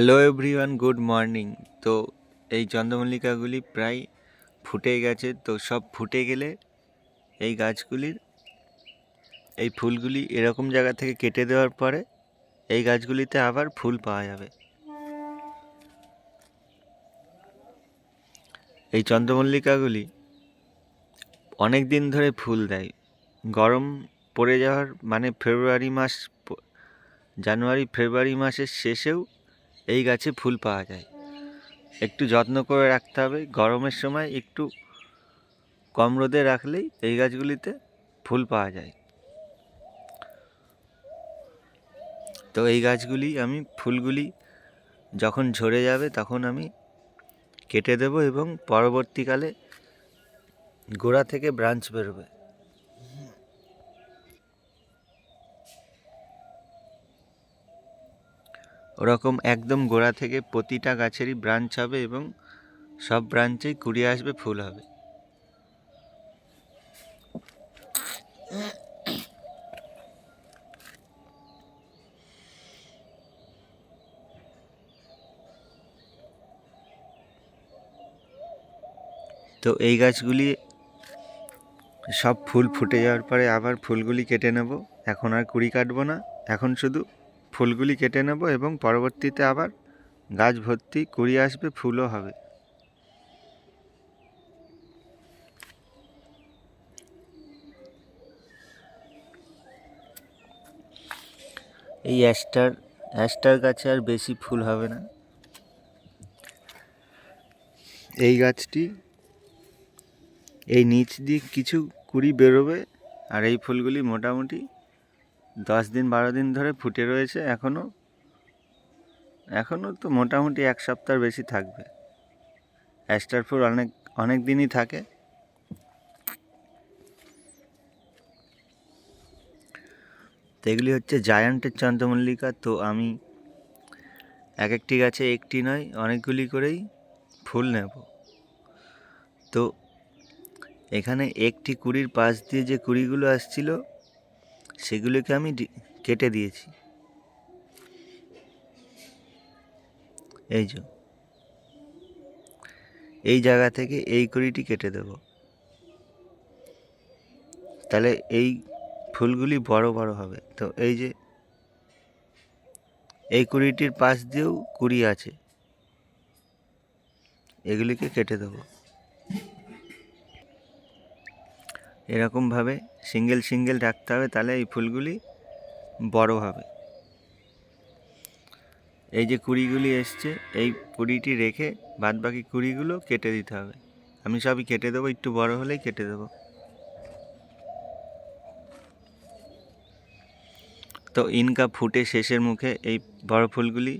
Hello everyone, good morning. তো এই চন্দ্রমল্লিকাগুলি প্রায় ফুটে গেছে, তো সব ফুটে গেলে এই গাছগুলির, এই ফুলগুলি এরকম জায়গা থেকে কেটে দেওয়ার পরে এই গাছগুলিতে আবার ফুল পাওয়া যাবে। এই চন্দ্রমল্লিকাগুলি অনেক দিন ধরে ফুল দেয়। গরম পড়ে যাওয়ার মানে ফেব্রুয়ারি মাস, জানুয়ারি, ফেব্রুয়ারি মাসের শেষেও এই গাছে ফুল পাওয়া যায়। একটু যত্ন করে রাখতে হবে। গরমের সময় একটু কম রোদে রাখলেই এই গাছগুলিতে ফুল পাওয়া যায়। তো এই গাছগুলি আমি, ফুলগুলি যখন ঝরে যাবে তখন আমি কেটে দেব এবং পরবর্তীকালে গোড়া থেকে ব্রাঞ্চ বেরোবে। ওরকম একদম গোড়া থেকে প্রতিটা গাছেরই ব্রাঞ্চ হবে এবং সব ব্রাঞ্চেই কুড়ি আসবে, ফুল হবে। তো এই গাছগুলি সব ফুল ফুটে যাওয়ার পরে আবার ফুলগুলি কেটে নেব। এখন আর কুড়ি কাটবো না, এখন শুধু ফুলগুলি কেটে নেব এবং পরবর্তীতে আবার গাছ ভর্তি কুড়ি আসবে, ফুলও হবে। এই অ্যাস্টার অ্যাস্টার গাছে আর বেশি ফুল হবে না। এই গাছটি এই নিচ দিয়ে কিছু কুড়ি বেরোবে আর এই ফুলগুলি মোটামুটি দশ দিন, বারো দিন ধরে ফুটে রয়েছে এখনও এখনও তো মোটামুটি এক সপ্তাহ বেশি থাকবে। অ্যাস্টার ফুল অনেক অনেক দিনই থাকে। তো এগুলি হচ্ছে জায়ান্টের চন্দ্রমল্লিকা। তো আমি এক একটি গাছে একটি নয়, অনেকগুলি করেই ফুল নেব। তো এখানে একটি কুড়ির পাশ দিয়ে যে কুড়িগুলো আসছিল সেগুলোকে আমি কেটে দিয়েছি। এই যে। এই জায়গা থেকে এই কুড়িটি কেটে দেব। তাহলে এই ফুলগুলি বড় বড় হবে। তো এই যে, এই কুড়িটির পাশ দিয়েও কুড়ি আছে। এগুলিকে কেটে দেবো। এরকমভাবে সিঙ্গেল সিঙ্গেল রাখতে হবে, তাহলে এই ফুলগুলি বড় হবে। এই যে কুড়িগুলি এসছে, এই কুড়িটি রেখে বাদবাকি কুড়িগুলো কেটে দিতে হবে। আমি সবই কেটে দেবো, একটু বড় হলেই কেটে দেবো। তো ইনকা ফুটে শেষের মুখে এই বড় ফুলগুলি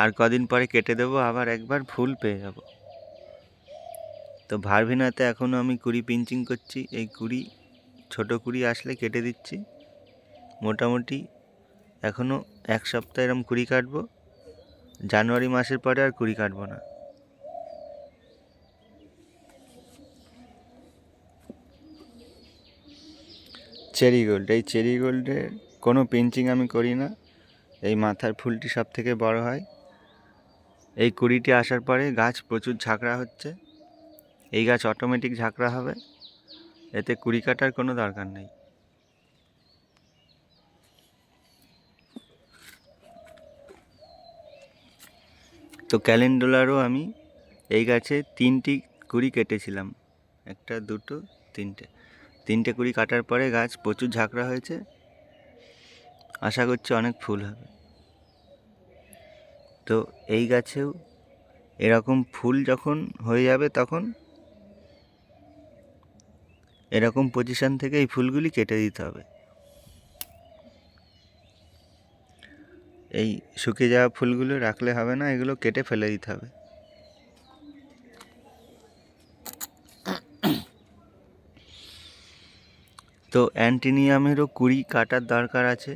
আর কদিন পরে কেটে দেবো, আবার একবার ফুল পেয়ে যাব। তো ভারভিনাতে এখনও আমি কুড়ি পিঞ্চিং করছি। এই কুড়ি, ছোটো কুড়ি আসলে কেটে দিচ্ছি। মোটামুটি এখনও এক সপ্তাহ এরম কুড়ি কাটবো। জানুয়ারি মাসের পরে আর কুড়ি কাটবো না। চেরি গোল্ড, এই চেরি গোল্ডের কোনো পিঞ্চিং আমি করি না। এই মাথার ফুলটি সব থেকে বড় হয়। এই কুড়িটি আসার পরে গাছ প্রচুর ঝাঁকড়া হচ্ছে। এই গাছ অটোমেটিক ঝাঁকড়া হবে। এতে কুড়ি কাটার কোনো দরকার নেই। তো ক্যালেন্ডুলারও আমি এই গাছে তিনটি কুড়ি কেটেছিলাম। একটা, দুটো, তিনটে। তিনটে কুড়ি কাটার পরে গাছ প্রচুর ঝাঁকড়া হয়েছে। আশা করছি অনেক ফুল হবে। তো এই গাছেও এরকম ফুল যখন হয়ে যাবে তখন এরকম পজিশন থেকে এই ফুলগুলি কেটে দিতে হবে। এই শুকিয়ে যাওয়া ফুলগুলো রাখলে হবে না, এগুলো কেটে ফেলে দিতে হবে। তো অ্যান্টিনিয়ামেরও কুড়ি কাটার দরকার আছে।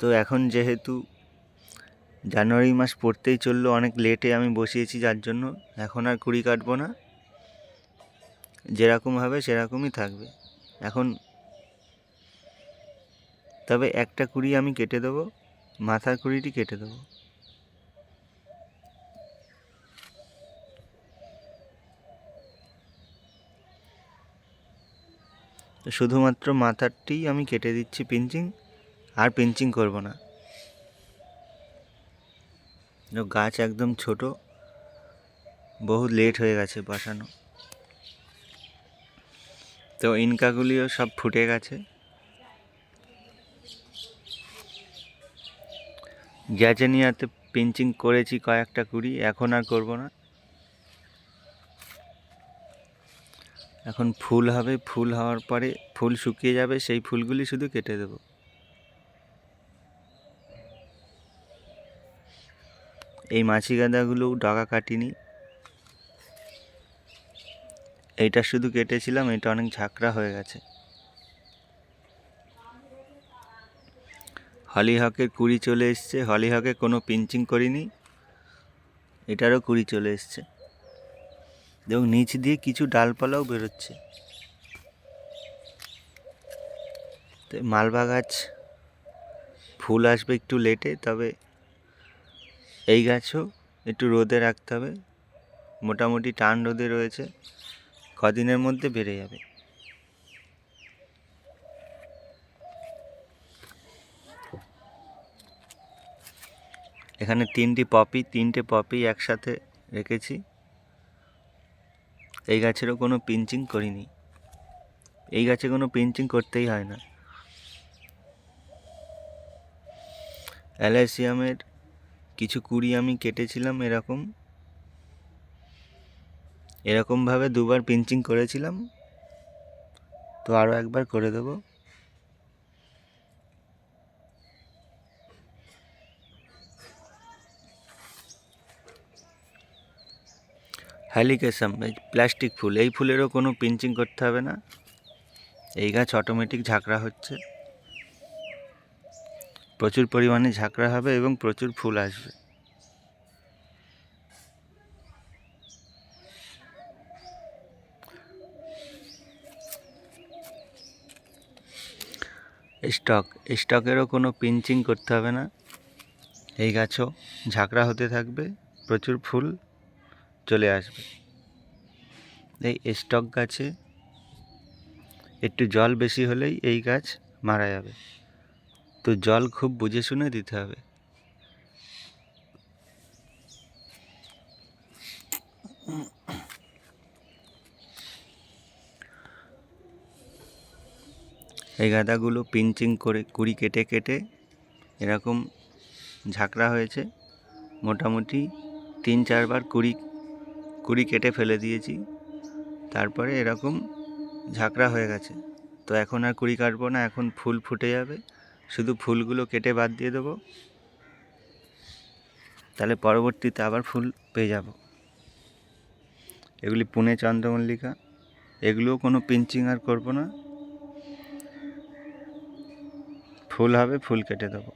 তো এখন যেহেতু জানুয়ারি মাস পড়তেই চলল, অনেক লেটে আমি বসিয়েছি, যার জন্য এখন আর কুড়ি কাটবো না। যেরকম হবে সেরকমই থাকবে। এখন তবে একটা কুড়ি আমি কেটে দেবো, মাথার কুড়িটি কেটে দেবো। শুধুমাত্র মাথারটি আমি কেটে দিচ্ছি পিঞ্চিং, আর পিঞ্চিং করব না। গাছ একদম ছোট বহু লেট হয়ে গেছে বসানো। তো ইনকাগুলিও সব ফুটে গেছে। গ্যাজেনিয়াতে পিঞ্চিং করেছি কয়েকটা কুড়ি, এখন আর করব না। এখন ফুল হবে, ফুল হওয়ার পরে ফুল শুকিয়ে যাবে, সেই ফুলগুলি শুধু কেটে দেব। এই মাছি গাঁদাগুলোও ডগা কাটিনি। এইটা শুধু কেটেছিলাম এটা অনেক ঝাঁকড়া হয়ে গেছে। হলিহকের কুড়ি চলে এসছে। হলিহকে কোনো পিঞ্চিং করিনি, এটারও কুড়ি চলে এসছে। এবং নিচ দিয়ে কিছু ডালপালাও বেরোচ্ছে। তো মালবা গাছ, ফুল আসবে একটু লেটে, তবে এই গাছও একটু রোদে রাখতে হবে। মোটামুটি টান রোদে রয়েছে। কদিনের মধ্যে বেড়ে যাবে। এখানে তিনটি পপি, তিনটে পপি একসাথে রেখেছি। এই গাছেরও কোনো পিঞ্চিং করিনি। এই গাছে কোনো পিঞ্চিং করতেই হয় না। অ্যালাইসিয়ামের কিছু কুড়ি আমি কেটেছিলাম এরকম। এরকমভাবে দুবার পিঞ্চিং করেছিলাম। তো আরও একবার করে দেবো। হ্যালিকেশাম, এই প্লাস্টিক ফুল, এই ফুলেরও কোনো পিঞ্চিং করতে হবে না। এই গাছ অটোমেটিক ঝাঁকড়া হচ্ছে। প্রচুর পরিমাণে ঝাঁকড়া হবে এবং প্রচুর ফুল আসবে। স্টক, স্টকেরও কোনো পিঞ্চিং করতে হবে না। এই গাছও ঝাঁকড়া হতে থাকবে, প্রচুর ফুল চলে আসবে। এই স্টক গাছে একটু জল বেশি হলেই এই গাছ মারা যাবে। তো জল খুব বুঝে শুনে দিতে হবে। এই গাঁদাগুলো পিঞ্চিং করে কুড়ি কেটে কেটে এরকম ঝাঁকড়া হয়েছে। মোটামুটি তিন চারবার কুড়ি কুড়ি কেটে ফেলে দিয়েছি। তারপরে এরকম ঝাঁকড়া হয়ে গেছে। তো এখন আর কুড়ি কাটবো না, এখন ফুল ফুটে যাবে। শুধু ফুলগুলো কেটে বাদ দিয়ে দেবো। তাহলে পরবর্তীতে আবার ফুল পেয়ে যাব। এগুলি পুনে চন্দ্রমল্লিকা। এগুলোও কোনো পিঞ্চিং আর করব না। ফুল হবে ফুল কেটে দেবো।